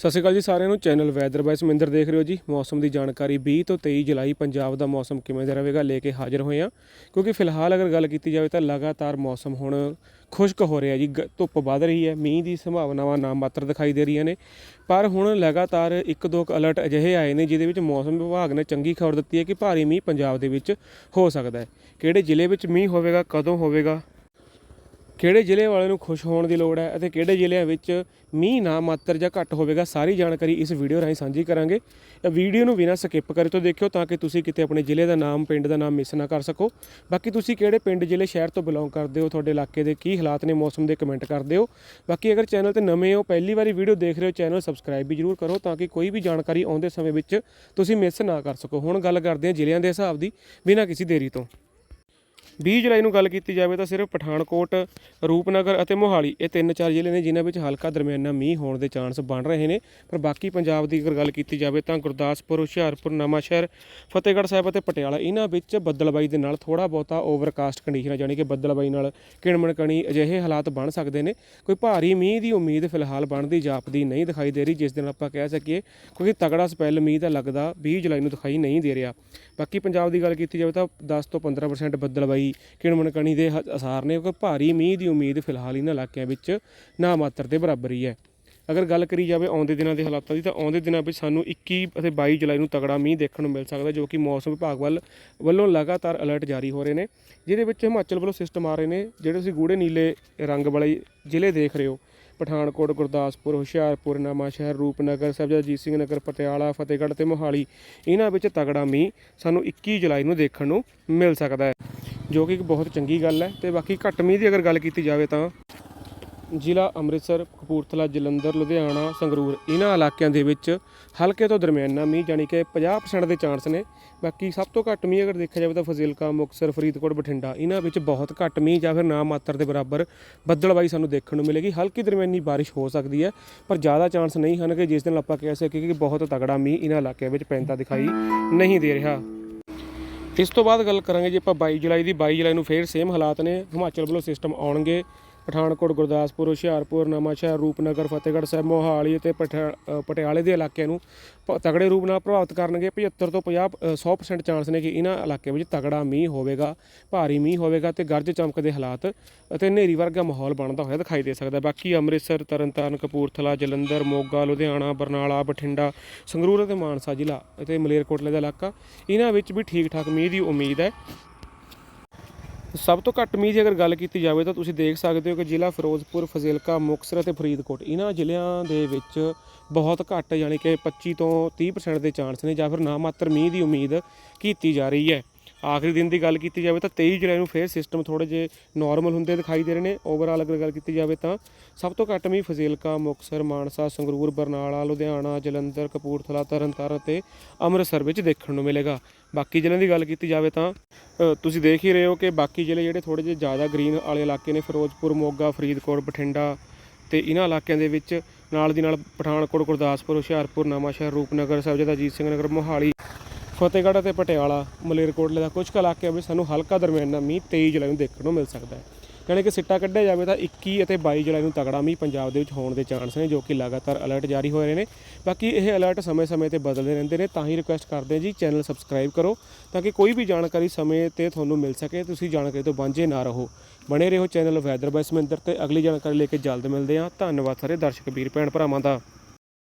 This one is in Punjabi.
ਸਤਿ ਸ਼੍ਰੀ ਅਕਾਲ ਜੀ ਸਾਰਿਆਂ ਨੂੰ, ਚੈਨਲ ਵੈਦਰ ਬਾਈ ਸਮਿੰਦਰ ਦੇਖ ਰਹੇ ਹੋ ਜੀ। ਮੌਸਮ ਦੀ ਜਾਣਕਾਰੀ 20 ਤੋਂ 23 ਜੁਲਾਈ, ਪੰਜਾਬ ਦਾ ਮੌਸਮ ਕਿਵੇਂ ਦਾ ਰਹੇਗਾ ਲੈ ਕੇ ਹਾਜ਼ਰ ਹੋਏ ਆ ਕਿਉਂਕਿ ਫਿਲਹਾਲ ਅਗਰ ਗੱਲ ਕੀਤੀ ਜਾਵੇ ਤਾਂ ਲਗਾਤਾਰ ਮੌਸਮ ਹੁਣ ਖੁਸ਼ਕ ਹੋ ਰਿਹਾ ਜੀ, ਗ- ਧੁੱਪ ਵੱਧ ਰਹੀ ਹੈ, ਮੀਂਹ ਦੀ ਸੰਭਾਵਨਾਵਾਂ ਨਾ ਮਾਤਰ ਦਿਖਾਈ ਦੇ ਰਹੀਆਂ ਨੇ। ਪਰ ਹੁਣ ਲਗਾਤਾਰ ਇੱਕ ਦੋ ਕੁ ਅਲਰਟ ਅਜਿਹੇ ਆਏ ਨੇ ਜਿਹਦੇ ਵਿੱਚ ਮੌਸਮ ਵਿਭਾਗ ਨੇ ਚੰਗੀ ਖਬਰ ਦਿੱਤੀ ਹੈ ਕਿ ਭਾਰੀ ਮੀਂਹ ਪੰਜਾਬ ਦੇ ਵਿੱਚ ਹੋ ਸਕਦਾ ਹੈ। ਕਿਹੜੇ ਜ਼ਿਲ੍ਹੇ ਵਿੱਚ ਮੀਂਹ ਹੋਵੇਗਾ, ਕਦੋਂ ਹੋਵੇਗਾ ਕਿਹੜੇ ਜ਼ਿਲ੍ਹੇ ਵਾਲਿਆਂ ਨੂੰ ਖੁਸ਼ ਹੋਣ ਦੀ ਲੋੜ ਹੈ ਅਤੇ ਕਿਹੜੇ ਜ਼ਿਲ੍ਹਿਆਂ ਵਿੱਚ ਮੀਂਹ ਨਾ ਮਾਤਰ ਜਾਂ ਘੱਟ ਹੋਵੇਗਾ, ਸਾਰੀ ਜਾਣਕਾਰੀ ਇਸ ਵੀਡੀਓ ਰਾਹੀਂ ਸਾਂਝੀ ਕਰਾਂਗੇ। ਇਹ ਵੀਡੀਓ ਨੂੰ ਬਿਨਾਂ ਸਕਿਪ ਕਰੇ ਤੋਂ ਦੇਖਿਓ ਤਾਂ ਕਿ ਤੁਸੀਂ ਕਿਤੇ ਆਪਣੇ ਜ਼ਿਲ੍ਹੇ ਦਾ ਨਾਮ, ਪਿੰਡ ਦਾ ਨਾਮ ਮਿਸ ਨਾ ਕਰ ਸਕੋ। ਬਾਕੀ ਤੁਸੀਂ ਕਿਹੜੇ ਪਿੰਡ, ਜ਼ਿਲ੍ਹੇ, ਸ਼ਹਿਰ ਤੋਂ ਬਿਲੋਂਗ ਕਰਦੇ ਹੋ, ਤੁਹਾਡੇ ਇਲਾਕੇ ਦੇ ਕੀ ਹਾਲਾਤ ਨੇ, ਮੌਸਮ ਦੇ ਕਮੈਂਟ ਕਰਦੇ ਹੋ ਬਾਕੀ ਅਗਰ ਚੈਨਲ ਤੇ ਨਵੇਂ ਹੋ, ਪਹਿਲੀ ਵਾਰੀ ਵੀਡੀਓ ਦੇਖ ਰਹੇ ਹੋ, ਚੈਨਲ ਸਬਸਕ੍ਰਾਈਬ ਵੀ ਜਰੂਰ ਕਰੋ ਤਾਂ ਕਿ ਕੋਈ ਵੀ ਜਾਣਕਾਰੀ ਆਉਂਦੇ ਸਮੇਂ ਵਿੱਚ ਤੁਸੀਂ ਮਿਸ ਨਾ ਕਰ ਸਕੋ। ਹੁਣ ਗੱਲ ਕਰਦੇ ਹਾਂ ਜ਼ਿਲ੍ਹਿਆਂ ਦੇ ਹਿਸਾਬ ਦੀ, ਬਿਨਾਂ ਕਿਸੇ ਦੇਰੀ ਤੋਂ। 20 ਜੁਲਾਈ ਨੂੰ ਗੱਲ ਕੀਤੀ ਜਾਵੇ ਤਾਂ ਸਿਰਫ ਪਠਾਨਕੋਟ, ਰੂਪਨਗਰ ਅਤੇ ਮੋਹਾਲੀ ਇਹ ਤਿੰਨ ਚਾਰ ਜ਼ਿਲ੍ਹੇ ਨੇ ਜਿਨ੍ਹਾਂ ਵਿੱਚ ਹਲਕਾ ਦਰਮਿਆਨਾ ਮੀਂਹ ਹੋਣ ਦੇ ਚਾਂਸ ਬਣ ਰਹੇ ਨੇ। ਪਰ ਬਾਕੀ ਪੰਜਾਬ ਦੀ ਅਗਰ ਗੱਲ ਕੀਤੀ ਜਾਵੇ ਤਾਂ ਗੁਰਦਾਸਪੁਰ, ਹੁਸ਼ਿਆਰਪੁਰ, ਨਵਾਂਸ਼ਹਿਰ, ਫਤਿਹਗੜ੍ਹ ਸਾਹਿਬ ਅਤੇ ਪਟਿਆਲਾ ਇਹਨਾਂ ਵਿੱਚ ਬੱਦਲਬਾਈ ਦੇ ਨਾਲ ਥੋੜਾ ਬਹੁਤਾ ਓਵਰਕਾਸਟ ਕੰਡੀਸ਼ਨ ਜਾਣੀ ਕਿ ਬੱਦਲਬਾਈ ਨਾਲ ਕਿਣਮਣ ਕਣੀ ਅਜਿਹੇ ਹਾਲਾਤ ਬਣ ਸਕਦੇ ਨੇ। ਕੋਈ ਭਾਰੀ ਮੀਂਹ ਦੀ ਉਮੀਦ ਫਿਲਹਾਲ ਬਣਦੀ ਜਾਪਦੀ ਨਹੀਂ ਦਿਖਾਈ ਦੇ ਰਹੀ, ਜਿਸ ਦਿਨ ਆਪਾਂ ਕਹਿ ਸਕੀਏ ਕਿਉਂਕਿ ਤਗੜਾ ਸਪੈਲ ਮੀਂਹ ਦਾ ਲੱਗਦਾ 20 ਜੁਲਾਈ ਨੂੰ ਦਿਖਾਈ ਨਹੀਂ ਦੇ ਰਿਹਾ। ਬਾਕੀ ਪੰਜਾਬ ਦੀ ਗੱਲ ਕੀਤੀ ਜਾਵੇ ਤਾਂ 10 ਤੋਂ 15% ਬੱਦਲਬਾਈ ਕਿਣਮਣ ਕਣੀ ਦੇ ਹ- ਅਸਾਰ ਨੇ, ਕਿਉਂਕਿ ਭਾਰੀ ਮੀਂਹ ਦੀ ਉਮੀਦ ਫਿਲਹਾਲ ਇਹਨਾਂ ਇਲਾਕਿਆਂ ਵਿੱਚ ਨਾ ਮਾਤਰ ਦੇ ਬਰਾਬਰ ਹੀ। ਹੈ ਅਗਰ ਗੱਲ ਕਰੀ ਜਾਵੇ ਆਉਂਦੇ ਦਿਨਾਂ ਦੇ ਹਾਲਾਤਾਂ ਦੀ, ਤਾਂ ਆਉਂਦੇ ਦਿਨਾਂ ਵਿੱਚ ਸਾਨੂੰ 21 ਅਤੇ 22 ਜੁਲਾਈ ਨੂੰ ਤਗੜਾ ਮੀਂਹ ਦੇਖਣ ਨੂੰ ਮਿਲ ਸਕਦਾ, ਜੋ ਕਿ ਮੌਸਮ ਵਿਭਾਗ ਵੱਲ, ਵੱਲੋਂ ਲਗਾਤਾਰ ਅਲਰਟ ਜਾਰੀ ਹੋ ਰਹੇ ਨੇ। ਜਿਹਦੇ ਵਿੱਚ ਹਿਮਾਚਲ ਵੱਲੋਂ ਸਿਸਟਮ ਆ ਰਹੇ ਨੇ, ਜਿਹੜੇ ਤੁਸੀਂ ਗੂੜੇ ਨੀਲੇ ਰੰਗ ਵਾਲੇ ਜ਼ਿਲ੍ਹੇ ਦੇਖ ਰਹੇ ਹੋ। ਪਠਾਨਕੋਟ, ਗੁਰਦਾਸਪੁਰ, ਹੁਸ਼ਿਆਰਪੁਰ ਨਵਾਂਸ਼ਹਿਰ ਰੂਪਨਗਰ ਸਰਬਜੀਤ ਸਿੰਘ ਨਗਰ, ਪਟਿਆਲਾ, ਫਤਿਹਗੜ੍ਹ ਤੇ ਮੋਹਾਲੀ, ਇਹਨਾਂ ਵਿੱਚ ਤਗੜਾ ਮੀਂਹ ਸਾਨੂੰ 21 ਜੁਲਾਈ ਨੂੰ ਦੇਖਣ ਨੂੰ ਮਿਲ ਸਕਦਾ ਹੈ। ਜੋ ਕਿ ਇੱਕ ਬਹੁਤ ਚੰਗੀ ਗੱਲ ਹੈ ਤੇ ਬਾਕੀ ਘੱਟ ਮੀਂਹ ਦੀ ਅਗਰ ਗੱਲ ਕੀਤੀ ਜਾਵੇ ਤਾਂ ਜ਼ਿਲ੍ਹਾ ਅੰਮ੍ਰਿਤਸਰ, ਕਪੂਰਥਲਾ, ਜਲੰਧਰ, ਲੁਧਿਆਣਾ, ਸੰਗਰੂਰ ਇਹਨਾਂ ਇਲਾਕਿਆਂ ਦੇ ਵਿੱਚ ਹਲਕੇ ਤੋਂ ਦਰਮਿਆਨਾ ਮੀਂਹ ਜਾਣੀ ਕਿ 50% ਦੇ ਚਾਂਸ ਨੇ। ਬਾਕੀ ਸਭ ਤੋਂ ਘੱਟ ਮੀਂਹ ਅਗਰ ਦੇਖਿਆ ਜਾਵੇ ਤਾਂ ਫਜ਼ਿਲਕਾ, ਮੁਕਤਸਰ, ਫਰੀਦਕੋਟ, ਬਠਿੰਡਾ ਇਹਨਾਂ ਵਿੱਚ ਬਹੁਤ ਘੱਟ ਮੀਂਹ ਜਾਂ ਫਿਰ ਨਾ ਮਾਤਰ ਦੇ ਬਰਾਬਰ ਬੱਦਲਬਾਈ ਸਾਨੂੰ ਦੇਖਣ ਨੂੰ ਮਿਲੇਗੀ। ਹਲਕੀ ਦਰਮਿਆਨੀ ਬਾਰਿਸ਼ ਹੋ ਸਕਦੀ ਹੈ, ਪਰ ਜ਼ਿਆਦਾ ਚਾਂਸ ਨਹੀਂ ਹਨ ਕਿ ਜਿਸ ਦਿਨ ਆਪਾਂ ਕਹਿ ਸਕੀਏ ਕਿ ਬਹੁਤ ਤਗੜਾ ਮੀਂਹ ਇਹਨਾਂ ਇਲਾਕਿਆਂ ਵਿੱਚ ਪੈਂਦਾ ਦਿਖਾਈ ਨਹੀਂ ਦੇ ਰਿਹਾ। ਇਸ ਤੋਂ ਬਾਅਦ ਗੱਲ ਕਰਾਂਗੇ ਜੇ ਆਪਾਂ 22 ਜੁਲਾਈ ਦੀ। 22 ਜੁਲਾਈ ਨੂੰ ਫੇਰ ਸੇਮ ਹਾਲਾਤ ਨੇ। ਹਿਮਾਚਲ ਵੱਲੋਂ ਸਿਸਟਮ ਆਉਣਗੇ। ਪਠਾਨਕੋਟ ਗੁਰਦਾਸਪੁਰ ਹੁਸ਼ਿਆਰਪੁਰ ਨਵਾਂਸ਼ਹਿਰ ਰੂਪਨਗਰ ਫਤਿਹਗੜ੍ਹ ਸਾਹਿਬ ਮੋਹਾਲੀ ਅਤੇ ਪਠਾ- ਪਟਿਆਲੇ ਦੇ ਇਲਾਕਿਆਂ ਨੂੰ ਪ- ਤਗੜੇ ਰੂਪ ਨਾਲ ਪ੍ਰਭਾਵਿਤ ਕਰਨਗੇ। 75 ਤੋਂ 50 ਅ, 100% ਚਾਂਸ ਨੇ ਕਿ ਇਹਨਾਂ ਇਲਾਕਿਆਂ ਵਿੱਚ ਤਗੜਾ ਮੀਂਹ ਹੋਵੇਗਾ ਭਾਰੀ ਮੀਂਹ ਹੋਵੇਗਾ ਤੇ ਗਰਜ ਚਮਕ ਦੇ ਹਾਲਾਤ ਅਤੇ ਹਨੇਰੀ ਵਰਗਾ ਮਾਹੌਲ ਬਣਦਾ ਹੋਇਆ ਦਿਖਾਈ ਦੇ ਸਕਦਾ। ਬਾਕੀ ਅੰਮ੍ਰਿਤਸਰ ਤਰਨਤਾਰਨ ਕਪੂਰਥਲਾ ਜਲੰਧਰ ਮੋਗਾ ਲੁਧਿਆਣਾ ਬਰਨਾਲਾ ਬਠਿੰਡਾ ਸੰਗਰੂਰ ਅਤੇ ਮਾਨਸਾ ਜ਼ਿਲ੍ਹਾ ਅਤੇ ਮਲੇਰਕੋਟਲੇ ਦਾ ਇਲਾਕਾ ਇਹਨਾਂ ਵਿੱਚ ਵੀ ਠੀਕ ਠਾਕ ਮੀਂਹ ਦੀ ਉਮੀਦ ਹੈ। ਸਭ ਤੋਂ ਘੱਟ ਮੀਂਹ ਦੀ ਅਗਰ ਗੱਲ ਕੀਤੀ ਜਾਵੇ ਤਾਂ ਤੁਸੀਂ ਦੇਖ ਸਕਦੇ ਹੋ ਕਿ ਜ਼ਿਲ੍ਹਾ ਫਿਰੋਜ਼ਪੁਰ, ਫਜ਼ਿਲਕਾ, ਮੁਕਤਸਰ ਅਤੇ ਫਰੀਦਕੋਟ ਇਹਨਾਂ ਜ਼ਿਲ੍ਹਿਆਂ ਦੇ ਵਿੱਚ ਬਹੁਤ ਘੱਟ ਯਾਨੀ ਕਿ 25 ਤੋਂ 30% ਦੇ ਚਾਂਸ ਨੇ ਜਾਂ ਫਿਰ ਨਾ ਮਾਤਰ ਮੀਂਹ ਦੀ ਉਮੀਦ ਕੀਤੀ ਜਾ ਰਹੀ ਹੈ। ਆਖਰੀ ਦਿਨ ਦੀ ਗੱਲ ਕੀਤੀ ਜਾਵੇ ਤਾਂ 23 ਜੁਲਾਈ ਨੂੰ ਫੇਰ ਸਿਸਟਮ ਥੋੜੇ ਜੇ ਨਾਰਮਲ ਹੁੰਦੇ ਦਿਖਾਈ ਦੇ ਰਹੇ ਨੇ। ਓਵਰਆਲ ਅਗਰ ਗੱਲ ਕੀਤੀ ਜਾਵੇ ਤਾਂ ਸਭ ਤੋਂ ਘੱਟ ਮੀਂਹ ਫਜ਼ਿਲਕਾ, ਮੁਕਤਸਰ, ਮਾਨਸਾ, ਸੰਗਰੂਰ, ਬਰਨਾਲਾ, ਲੁਧਿਆਣਾ, ਜਲੰਧਰ, ਕਪੂਰਥਲਾ, ਤਰਨਤਾਰਨ ਤੇ ਅੰਮ੍ਰਿਤਸਰ ਵਿੱਚ ਦੇਖਣ ਨੂੰ ਮਿਲੇਗਾ। ਬਾਕੀ ਜ਼ਿਲ੍ਹਿਆਂ ਦੀ ਗੱਲ ਕੀਤੀ ਜਾਵੇ ਤਾਂ ਤੁਸੀਂ ਦੇਖ ਹੀ ਰਹੇ ਹੋ ਕਿ ਬਾਕੀ ਜ਼ਿਲ੍ਹੇ ਜਿਹੜੇ ਥੋੜੇ ਜਿਹੇ ਜ਼ਿਆਦਾ ਗ੍ਰੀਨ ਵਾਲੇ ਇਲਾਕੇ ਨੇ, ਫਿਰੋਜ਼ਪੁਰ, ਮੋਗਾ, ਫਰੀਦਕੋਟ, ਬਠਿੰਡਾ ਤੇ ਇਹਨਾਂ ਇਲਾਕਿਆਂ ਦੇ ਵਿੱਚ ਨਾਲ ਦੀ ਨਾਲ ਪਠਾਨਕੋਟ, ਗੁਰਦਾਸਪੁਰ, ਹੁਸ਼ਿਆਰਪੁਰ, ਨਵਾਂਸ਼ਹਿਰ, ਰੂਪਨਗਰ ਸਾਹਿਬਜ਼ਾਦਾ ਅਜੀਤ ਸਿੰਘ ਨਗਰ, ਮੋਹਾਲੀ ਫਤਿਹਗੜ੍ਹ ਅਤੇ ਪਟਿਆਲਾ, ਮਲੇਰਕੋਟਲੇ ਦਾ ਕੁਝ ਕੁ ਇਲਾਕਿਆਂ ਵਿੱਚ ਸਾਨੂੰ ਹਲਕਾ ਦਰਮਿਆਨਾ ਮੀਂਹ 23 ਜੁਲਾਈ ਨੂੰ ਦੇਖਣ ਨੂੰ ਮਿਲ ਸਕਦਾ ਹੈ। ਯਾਨੀ ਕਿ ਸਿੱਟਾ ਕੱਢਿਆ ਜਾਵੇ ਤਾਂ 21 ਅਤੇ 22 ਜੁਲਾਈ ਨੂੰ ਤਗੜਾ ਮੀਂਹ ਪੰਜਾਬ ਦੇ ਵਿੱਚ ਹੋਣ ਦੇ ਚਾਂਸ ਨੇ, ਜੋ ਕਿ ਲਗਾਤਾਰ ਅਲਰਟ ਜਾਰੀ ਹੋ ਰਹੇ ਨੇ। ਬਾਕੀ ਇਹ ਅਲਰਟ ਸਮੇਂ-ਸਮੇਂ ਤੇ ਬਦਲਦੇ ਰਹਿੰਦੇ ਨੇ, ਤਾਂ ਹੀ ਰਿਕੁਐਸਟ ਕਰਦੇ ਹਾਂ ਜੀ, ਚੈਨਲ ਸਬਸਕ੍ਰਾਈਬ ਕਰੋ ਤਾਂ ਕਿ ਕੋਈ ਵੀ ਜਾਣਕਾਰੀ ਸਮੇਂ ਤੇ ਤੁਹਾਨੂੰ ਮਿਲ ਸਕੇ। ਤੁਸੀਂ ਜਾਣਕਾਰੀ ਤੋਂ ਵਾਂਝੇ ਨਾ ਰਹੋ। ਬਣੇ ਰਹੋ ਚੈਨਲ ਵੈਦਰ ਬਾਈ ਸਮਿੰਦਰ ਤੇ ਅਗਲੀ ਜਾਣਕਾਰੀ ਲੈ ਕੇ ਜਲਦ ਮਿਲਦੇ ਹਾਂ। ਧੰਨਵਾਦ ਸਾਰੇ ਦਰਸ਼ਕ, ਵੀਰ, ਭੈਣ ਭਰਾਵਾਂ ਦਾ।